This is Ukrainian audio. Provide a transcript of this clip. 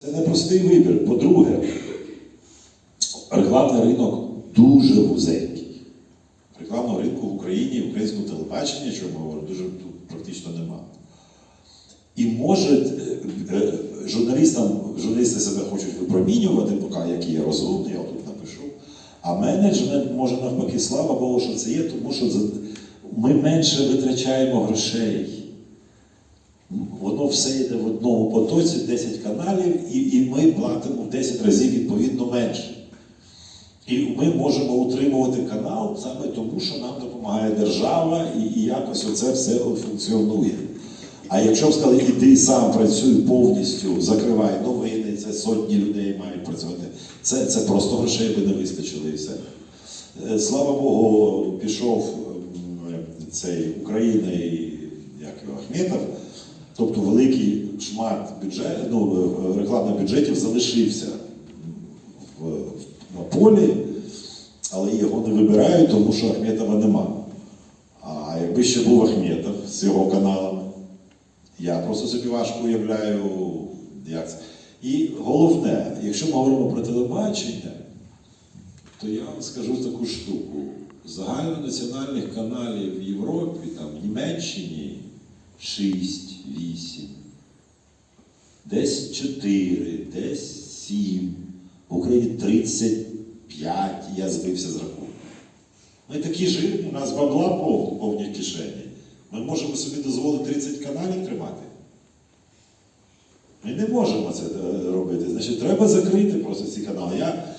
Це непростий вибір. По-друге, рекламний ринок дуже вузенький. Рекламного ринку в Україні, в українському телебаченні, що ми говоримо, дуже тут практично нема. І може е, е, журналістам, журналісти себе хочуть випромінювати, поки які я розумний, я тут напишу. А менеджмент може навпаки, слава Богу, що це є, тому що ми менше витрачаємо грошей. Воно все йде в одному потоці, 10 каналів, і, і ми платимо в 10 разів відповідно менше. І ми можемо утримувати канал саме тому, що нам допомагає держава, і, і якось оце все функціонує. А якщо б сказали, іди сам працюй повністю, закривай новини, це сотні людей мають працювати. Це, це просто грошей би не вистачило і все. Е, Слава Богу, пішов цей Україна і як його Ахметов. Тобто великий шмат бюджет, ну, е, рекламних бюджетів залишився в, на полі, але його не вибирають, тому що Ахметова нема. А якби ще був Ахметов з його каналами, я просто собі важко уявляю, як це. І головне, якщо ми говоримо про телебачення, то я вам скажу таку штуку. Загальнонаціональних каналів в Європі, там, в Німеччині 6, 8, десь 4, десь 7, в Україні 35, я збився з рахунку. Ми такі жирні, у нас бабла пов- повні кишені. Ми можемо собі дозволити 30 каналів тримати. Ми не можемо це е, робити. Значить, треба закрити просто ці канали. Я